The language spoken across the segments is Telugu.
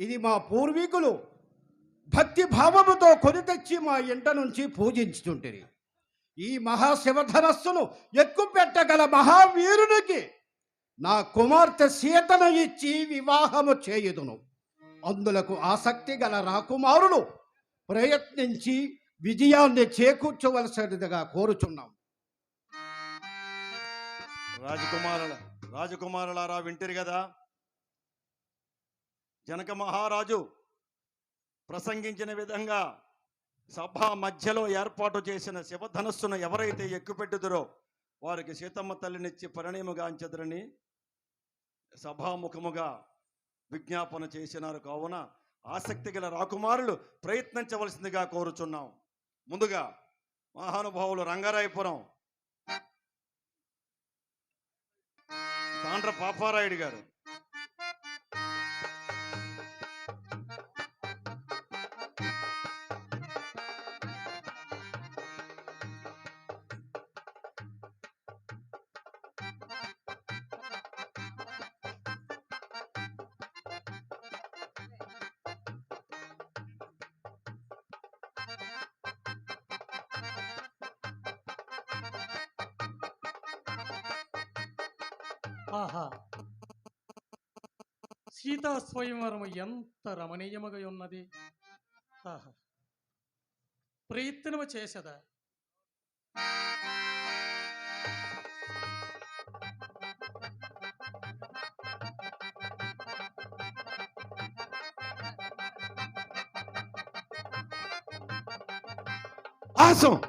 ఇది మా పూర్వీకులు భక్తి భావముతో కొని తెచ్చి మా ఇంట నుంచి పూజించుతుంటిరి ఈ మహాశివధనస్సును ఎక్కుపెట్టగల మహావీరునికి నా కుమార్తె సీతను ఇచ్చి వివాహము చేయుదును. అందులకు ఆసక్తి గల రాకుమారులు ప్రయత్నించి విజయాన్ని చేకూర్చవలసినదిగా కోరుచున్నాం. రాజకుమారుల రాజకుమారులారా వింటారు కదా? జనక మహారాజు ప్రసంగించిన విధంగా సభ మధ్యలో ఏర్పాటు చేసిన శివధనస్సును ఎవరైతే ఎక్కుపెట్టుదురో వారికి సీతమ్మ తల్లినిచ్చి పరిణయముగాంచెదరని సభాముఖముగా విజ్ఞాపన చేసినారు. కావున ఆసక్తి గల రాకుమారులు ప్రయత్నించవలసిందిగా కోరుచున్నాం. ముందుగా మహానుభావులు రంగారాయపురం తాండ్ర పాపారాయుడు గారు ఆహా. సీతా స్వయంవరము ఎంత రమణీయముగా ఉన్నది? ఆహా. ప్రయత్నము చేసదా? ఆసం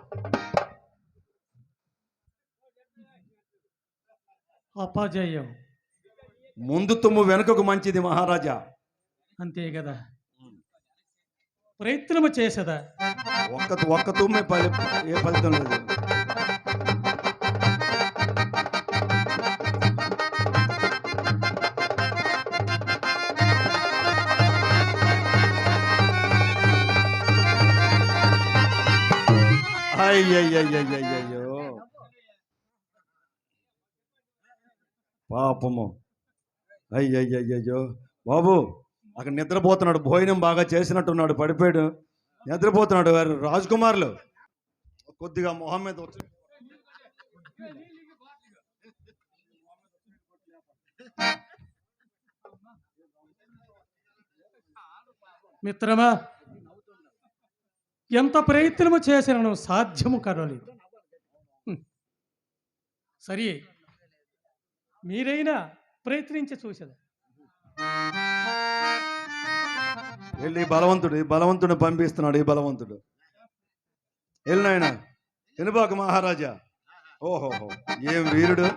అపజయం. ముందు తుమ్ము వెనుకకు మంచిది మహారాజా. అంతే కదా. ప్రయత్నము చేసదా? ఒక్క ఒక్క తుమ్మే ఫలి ఏ ఫలితం లేదు. అయ్యయ్యయ్యయ్యయ్యో పాపము. అయ్యయ్యయ్యో బాబు అక్కడ నిద్రపోతున్నాడు. భోజనం బాగా చేసినట్టున్నాడు. పడిపోయాడు. నిద్రపోతున్నాడు. వారు రాజకుమారులు. కొద్దిగా మొహం మీద వచ్చి మిత్రమా ఎంత ప్రయత్నము చేసినను సాధ్యము కరలేదు సరే. మీరైనా ప్రయత్నించి చూసేదా? వెళ్ళి బలవంతుడు ఈ బలవంతుడు పంపిస్తున్నాడు ఈ బలవంతుడు. వెళ్ళినాయన నాయన మహారాజా. ఓహోహో ఏం వీరుడు?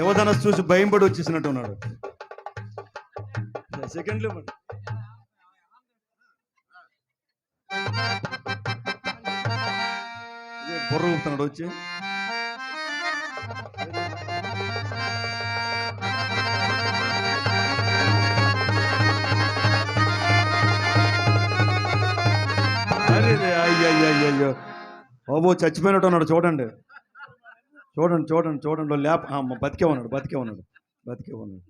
శివధనస్సు చూసి భయంపడి వచ్చేసినట్టు ఉన్నాడు సెకండ్లు బుర్ర ఊపుతున్నాడు వచ్చి. అయ్యో రే, అయ్యయ్యయ్యయ్యో. బాబు చచ్చిపోయినట్టు ఉన్నాడు చూడండి. చూడండి చూడండి చూడండి లేప బతికే ఉన్నాడు బతికే ఉన్నాడు బతికే ఉన్నాడు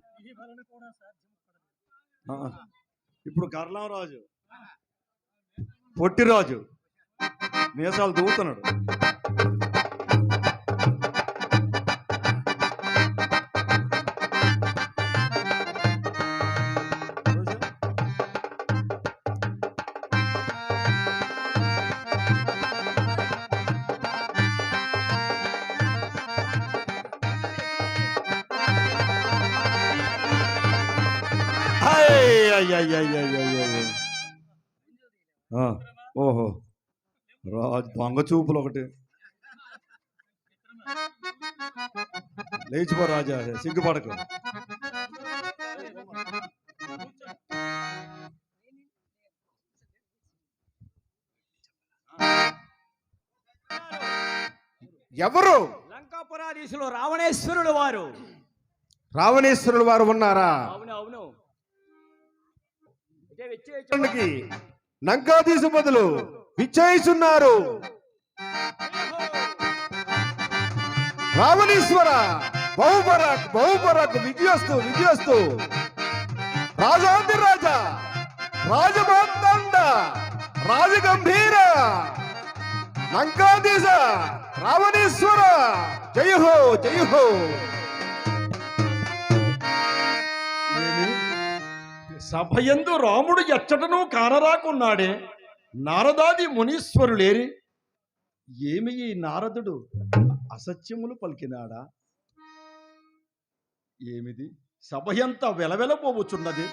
ఇప్పుడు కర్లాంరాజు పొట్టిరాజు మీసాలు దూవుతున్నాడు అయ్యయ్యయ్యయ్యయ్యయ్యయ్య. ఓహో రాజు దొంగ చూపులు ఒకటి లేచిపో రాజా సిగ్గుపడకు ఎవరు లంకాపురాధీశులు రావణేశ్వరుడు వారు రావణేశ్వరుడు వారు ఉన్నారా అవును అవును నంకా తీసు బదులు విచ్చేస్తున్నారు రావణేశ్వర బహుపరాక్ బహుపరాక్ విజయస్తు విజయస్తు రాజాది రాజా రాజమాంతండ రాజగంభీర లంకాదీశ రావణేశ్వర. జయ హో జయ హో సభయందు రాముడు ఎచ్చటను కానరాకున్నాడే. నారదాది మునీశ్వరులేరి ఏమి ఈ నారదుడు? అసత్యములు పలికినాడా? ఏమిది? సభయంతా వెలవెలపోవచ్చున్నది.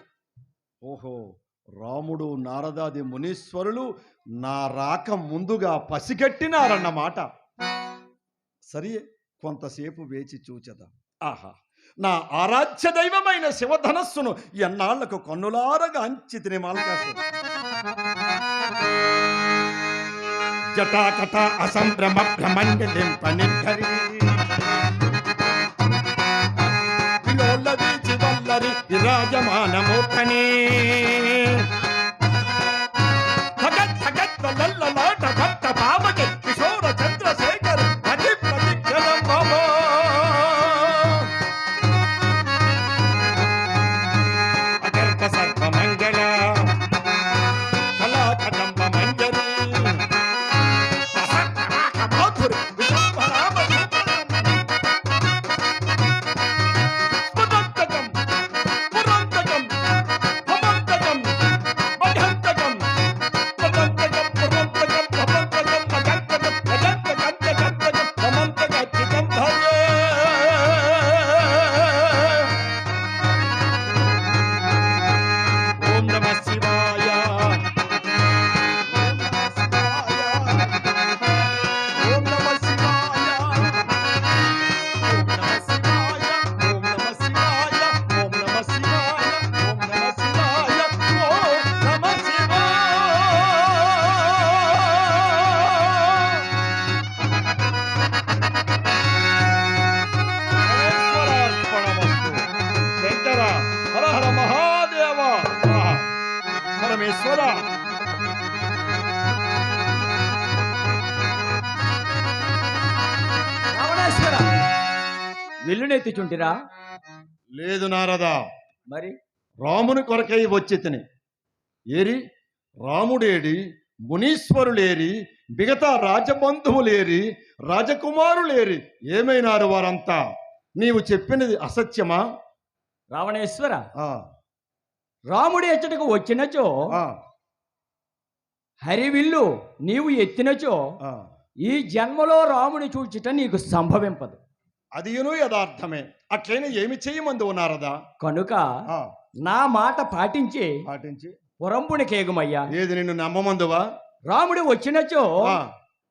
ఓహో రాముడు నారదాది మునీశ్వరులు నా రాక ముందుగా పసిగట్టినారన్నమాట. సరే కొంతసేపు వేచి చూచదా ఆహా. నా ఆరాధ్య దైవమైన శివధనస్సును ఎన్నాళ్ళకు కన్నులారగా అంచి తినే మాల్కాసు జటాకట అసంభ్రమ భ్రమండిలింప నిర్ధరి విలోల వీచి వల్లరి విరాజమానమూర్ధని విల్లునెత్తిచుంటిరా లేదు నారదా. మరి? రాముని కొరకై వచ్చి ఏరి? రాముడేడి మునీశ్వరులేరి మిగతా రాజబంధువులేరి రాజకుమారులేరి ఏమైనారు వారంతా? నీవు చెప్పినది అసత్యమా? రావణేశ్వర ఆ, రాముడి ఎచ్చటకు వచ్చినచో హరివిల్లు నీవు ఎత్తినచో. ఈ జన్మలో రాముని చూచిట నీకు సంభవింపదు. అదియును యథార్థమే. అట్లయినా ఏమి చేయమందు నారదా? కనుక నా మాట పాటించి పాటించి. పురంపునికేగుమయ్యా ఏది నిన్ను నమ్మమందువా? రాముడు వచ్చినచో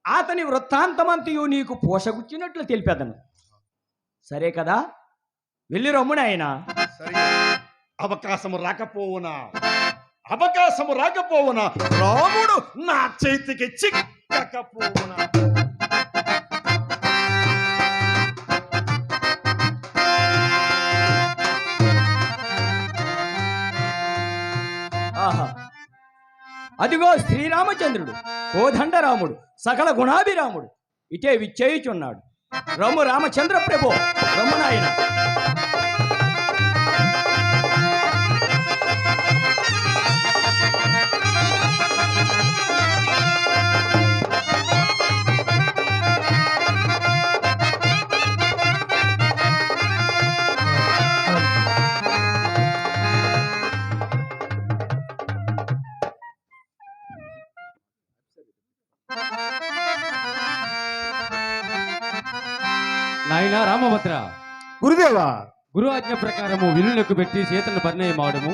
అతని వృత్తాంతమంతయు నీకు పోషగుచ్చినట్లు తెలిపేదను. సరే కదా? వెళ్ళి రమ్ముడు ఆయన అవకాశము రాకపోవునా? అవకాశము రాకపోవునా? రాముడు నా చేతికి చిక్కకపోవునా? అదిగో శ్రీరామచంద్రుడు కోదండరాముడు సకల గుణాభిరాముడు ఇటే విచ్చేయుచున్నాడు. రమ్ము రామచంద్ర ప్రభు రమ్మునాయన. నాయన రామభద్ర. గురుదేవా. గురు ఆజ్ఞ ప్రకారము విల్లులకు పెట్టి చేతులను పరిణయమాడము.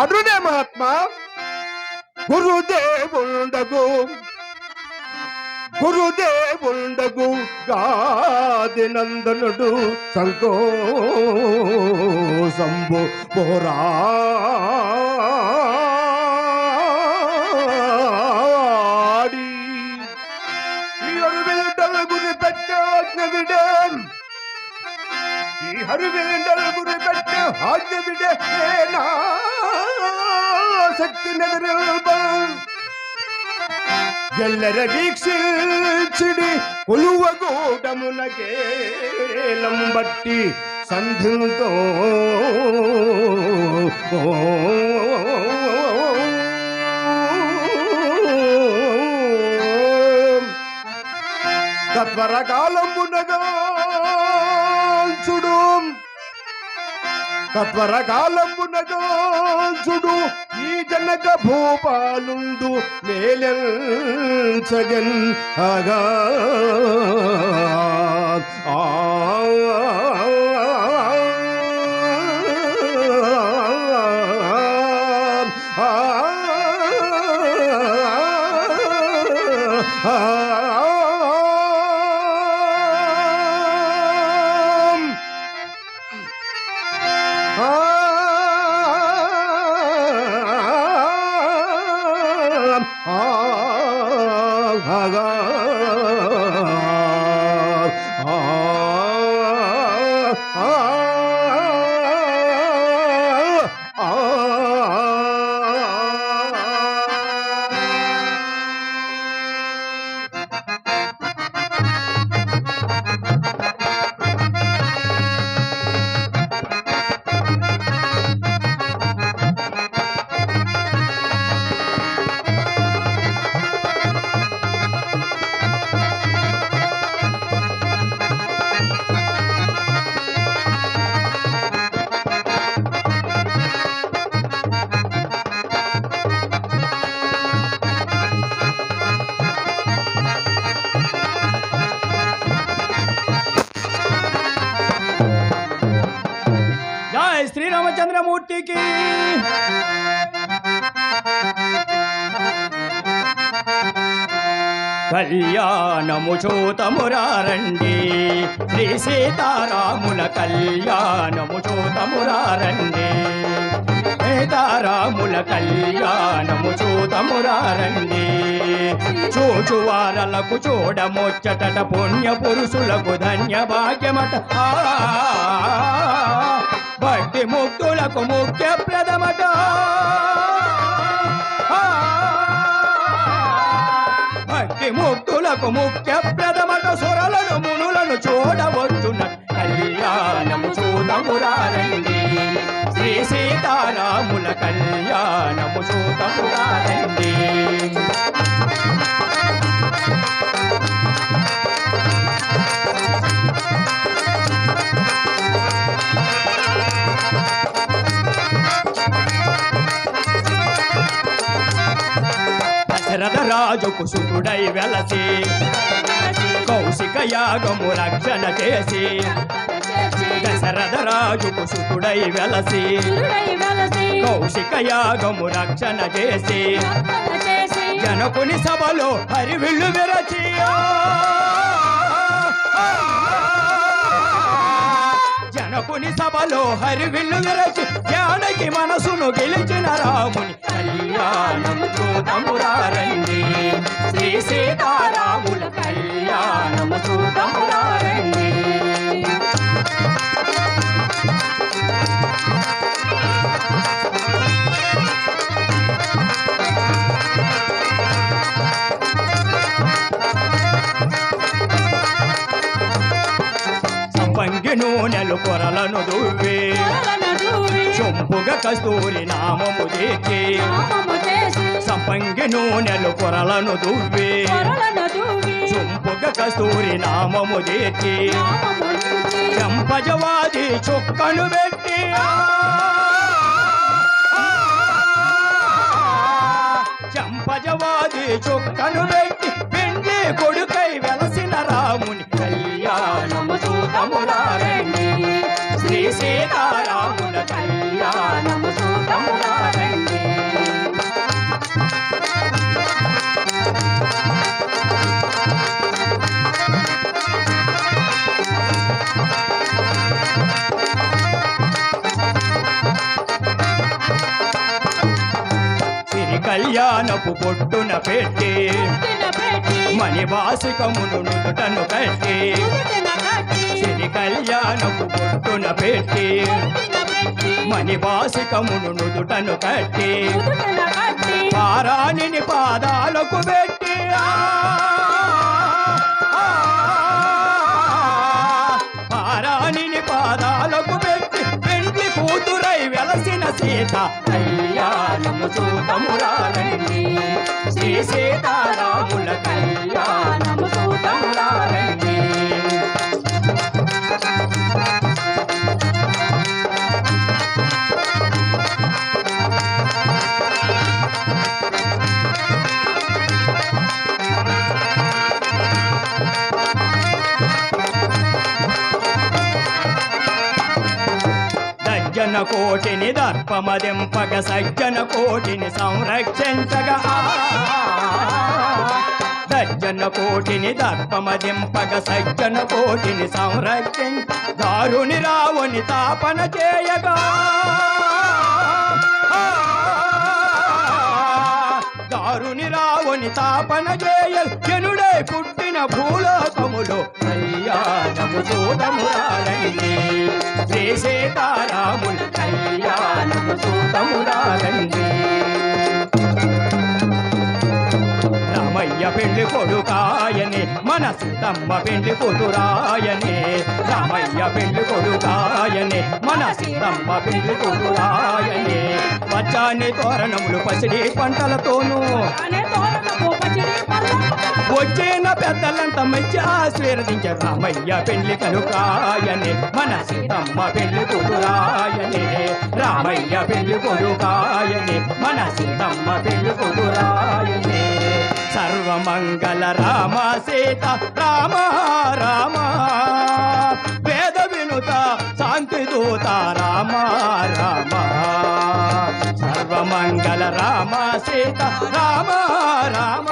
అరుణే మహాత్మా గురుదేవుండగు గురుదేవుండగు గాది నందనుడు సంతోషంబు పోరాడి എല്ലര വീക്ഷിച്ചിടി ഒലുവ കൂടമുലകേലം പട്ടി സന്ധിന്തോ തത്വരകാലം മുനകോ తత్వర కాలమునగాంచుడు ఈ జనక భూపాలుండు మేలెంచగన్ అగా ఆ ఆ కళ్యాణము చూతమురారండి. శ్రీ సీతారాముల కళ్యాణము చూతమురారండి. సీతారాముల కళ్యాణము చూతమురారండి. చూచువారలకు చూడముచ్చటట పుణ్య పురుషులకు ధన్య భాగ్యమట భక్తి ముక్తులకు ముఖ్య ప్రథమట ముక్తులకు ముఖ్య ప్రథమట సురలను మునులను చూడవచ్చున. కళ్యాణము చూడమురారండి శ్రీ సీతారాముల కళ్యాణము చూడమురారండి దశరథ రాజుకు సుతుడై వెలసి కౌశిక యాగము రక్షణ చేసి దశరథ రాజుకు సుతుడై వెలసి కౌశిక యాగము రక్షణ చేసి జనకుని సభలో హరివిల్లు విరచి. జనకుని సభలో హరివిల్లు విరచి జానకి మనసును గెలిచిన రాముని కళ్యాణం చూడమురారండి శ్రీ సీతారాముల కళ్యాణము చూడమురారండి సంపంగి నూనెలు కొరలను దూపి కస్తూరి నామము చేసి సంపంగి నూనెలు కొరలను దువ్వి. చొంపుగా కస్తూరి నామము చేసి చంపజవాది చుక్కను పెట్టి. చంపజవాది చుక్కను పెట్టి. కళ్యాణపు పొట్టున పెట్టి మణివాసికమును నుదుటను కట్టి సిరి కళ్యాణపు పొట్టున పెట్టి మణివాసికమును నుదుటను కట్టి పారాణిని పాదాలకు పెట్టి! పారాణిని పాదాలకు పెట్టి పెండ్లి కూతురై వెలసిన సీత కళ్యాణము చూతమురారండి శ్రీ సీతారాముల కళ్యాణము కోటిని దర్పమదింపగ సజ్జన కోటిని సంరక్షించగా. సజ్జన కోటిని దర్పమదింపగ సజ్జన కోటిని సంరక్షించ దారుని రావుని తాపన చేయగా. దారుని రావుని తాపన చేయ జనుడే పుట్టిన భూలోకములో కళ్యాణము చూడమురాలండి శ్రీ సీతారాముల కళ్యాణము చూడమురాలండి రామయ్య పెళ్ళి కొడుకాయని మన సీతమ్మ పెళ్ళి కొడురాయని రామయ్య పెళ్ళి కొడుకాయని మన సీతమ్మ పెళ్ళి కొడురాయని పచ్చాని తోరణములు పసిడి పంటలతోనూ వచ్చిన పెద్దలంతా మంచి ఆశీర్వదించే రామయ్య పెళ్ళి కనుకాయని మన సీతమ్మ పెళ్ళి కొడురాయని రామయ్య పెళ్ళి కొడుకాయని మన సీతమ్మ పెళ్ళి కొడురాయని సర్వమంగళ రామ సీత రామ రామ. వేద వినుత శాంతి దూత రామ రామ. సర్వమంగళ రామ సీత రామ రామ.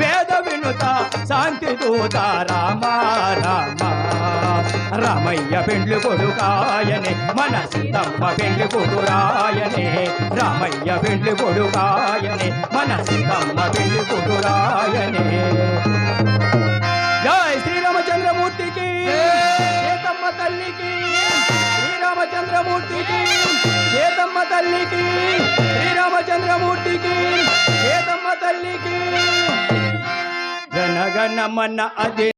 వేద వినుత శాంతి దూత రామ రామ. రామయ్య పెండ్లు కొడుకాయనే మన సీతమ్మ పెండ్లు కొడురాయనే. రామయ్య పెండ్లు కొడుకాయనే మన సీతమ్మ పెండ్లు కొడురాయనే. జై శ్రీరామచంద్రమూర్తికి సీతమ్మ తల్లికి శ్రీరామచంద్రమూర్తికి సీతమ్మ తల్లికి శ్రీరామచంద్రమూర్తికి సీతమ్మ తల్లికి. ಗಣ ಮನ ಅದೇ